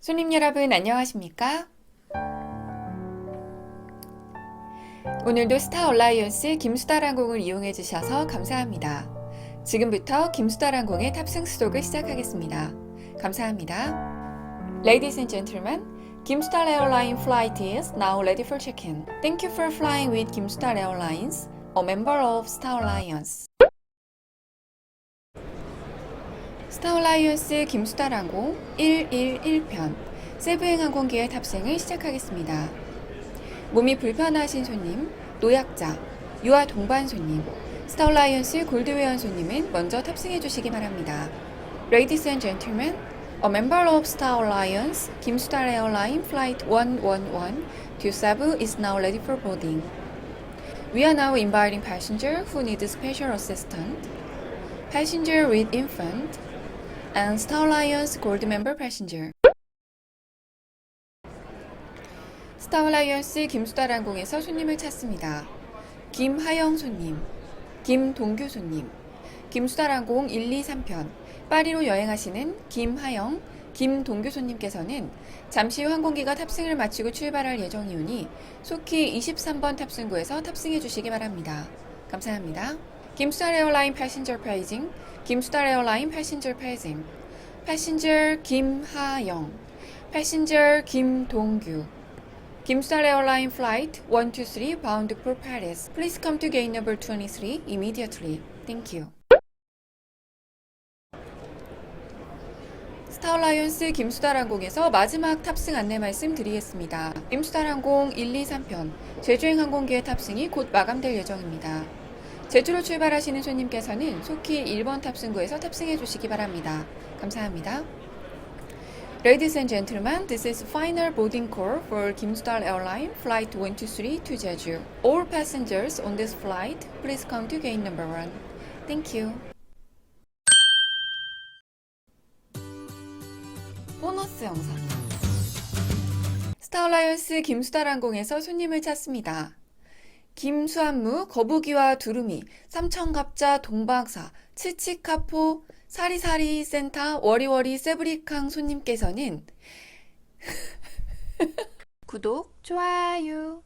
손님 여러분 안녕하십니까? 오늘도 스타 얼라이언스 김수다항공을 이용해 주셔서 감사합니다. 지금부터 김수다항공의 탑승 수속을 시작하겠습니다. 감사합니다. Ladies and gentlemen, Kimstar Airline flight is now ready for check-in. Thank you for flying with Kimstar Airlines, a member of Star Alliance. 스타얼라이언스 김수다항공 111편 세부행 항공기의 탑승을 시작하겠습니다. 몸이 불편하신 손님, 노약자, 유아 동반 손님, 스타얼라이언스 골드웨어 손님은 먼저 탑승해 주시기 바랍니다. Ladies and gentlemen, a member of Star Alliance, Kimstar Airline Flight 111 to Cebu is now ready for boarding. We are now inviting passenger who need special assistance, passenger with infant, and Star Alliance Gold Member Passenger. 스타 알라이언스 김수다항공에서 손님을 찾습니다. 김하영 손님, 김동규 손님, 김수다항공 123편 파리로 여행하시는 김하영, 김동규 손님께서는 잠시 후 항공기가 탑승을 마치고 출발할 예정이오니 속히 23번 탑승구에서 탑승해 주시기 바랍니다. 감사합니다. 김수달 에어라인 패신저 페이징, 김수달 에어라인 패신저 페이징, 패신저 김하영, 패신저 김동규, 김수달 에어라인 플라이트 123 bound for Paris. Please come to gate number 23 immediately. Thank you. 스타얼라이언스 김수달항공에서 마지막 탑승 안내 말씀드리겠습니다. 김수달항공 1, 2, 3편 제주행 항공기의 탑승이 곧 마감될 예정입니다. 제주로 출발하시는 손님께서는 속히 1번 탑승구에서 탑승해 주시기 바랍니다. 감사합니다. Ladies and gentlemen, this is final boarding call for Kimstar Airline Flight 123 to Jeju. All passengers on this flight, please come to gate number 1. Thank you. 보너스 영상. 스타얼라이언스 김수달 항공에서 손님을 찾습니다. 김수한무, 거북이와 두루미, 삼천갑자, 동방사, 칠치카포, 사리사리 센터, 워리워리 세브리캉 손님께서는 구독, 좋아요,